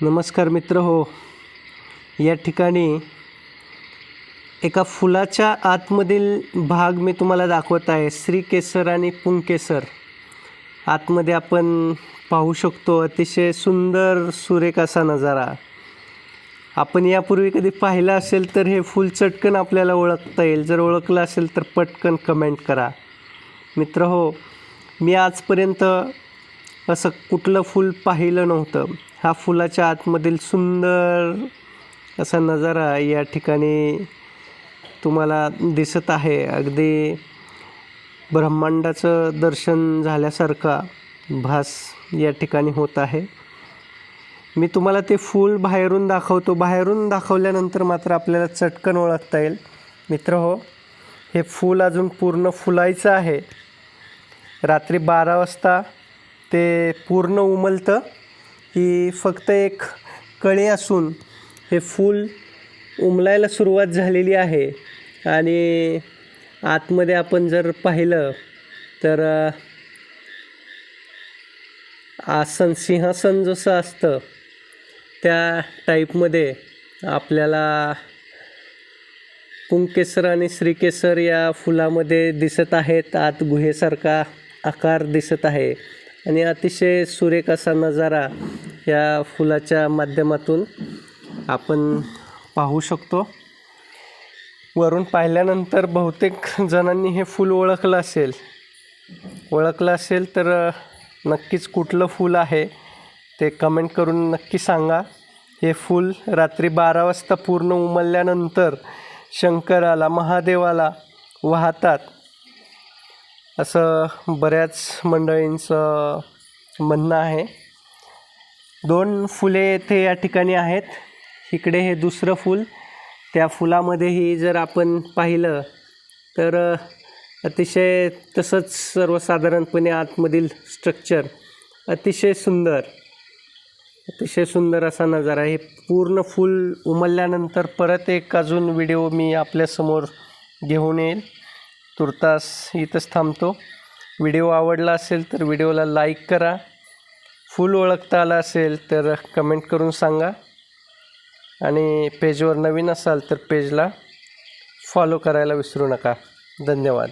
नमस्कार मित्र हो. या ठिकाणी एका फुलाच्या आतमधील भाग मी तुम्हाला दाखवत आहे. श्रीकेसर आणि पुंकेसर. आतमध्ये आपण पाहू शकतो अतिशय सुंदर सुरेख असा नजारा. आपण यापूर्वी कधी पाहिलं असेल तर हे फूल चटकन आपल्याला ओळखता येईल. जर ओळखलं असेल तर पटकन कमेंट करा. मित्र हो मी आजपर्यंत असं कुठलं फूल पाहिलं नव्हतं. हा फुलाच्या आतमधील सुंदर असा नजारा या ठिकाणी तुम्हाला दिसत आहे. अगदी ब्रह्मांडाचं दर्शन झाल्यासारखा भास या ठिकाणी होत आहे. मी तुम्हाला ते फूल बाहेरून दाखवतो. बाहेरून दाखवल्यानंतर मात्र आपल्याला चटकन ओळखता येईल. मित्र हो हे फूल अजून पूर्ण फुलायचं आहे. रात्री बारा वाजता ते पूर्ण उमलतं. ही फक्त एक कळी असून हे फूल उमलायला सुरुवात झालेली आहे. आणि आतमध्ये आपण जर पाहिलं तर आसन सिंहासन जसं असतं त्या टाईपमध्ये आपल्याला कुंकेसर आणि श्रीकेसर या फुलामध्ये दिसत आहेत. आत गुहेसारखा आकार दिसत आहे. आणि अतिशय सुरेख असा नजारा या फुलाच्या माध्यमातून आपण पाहू शकतो. वरून पाहिल्यानंतर बहुतेक जणांनी हे फूल ओळखलं असेल. ओळखलं असेल तर नक्कीच कुठलं फूल आहे ते कमेंट करून नक्की सांगा. हे फूल रात्री बारा वाजता पूर्ण उमलल्यानंतर शंकराला महादेवाला वाहतात. असं बऱ्याच मंडळींचं म्हणणं आहे. दोन फुले येथे या ठिकाणी आहेत. इकडे हे दुसरं फूल. त्या फुलामध्येही जर आपण पाहिलं तर अतिशय तसंच सर्वसाधारणपणे आतमधील स्ट्रक्चर अतिशय सुंदर अतिशय सुंदर असा नजारा हे पूर्ण फूल उमलल्यानंतर परत एक अजून व्हिडिओ मी आपल्यासमोर घेऊन येईल. तुर्तास इथंच थांबतो. व्हिडिओ आवडला असेल तर व्हिडिओला लाईक करा. फुल ओळखता आला असेल तर कमेंट करून सांगा. आणि पेजवर नवीन असाल तर पेजला फॉलो करायला विसरू नका. धन्यवाद.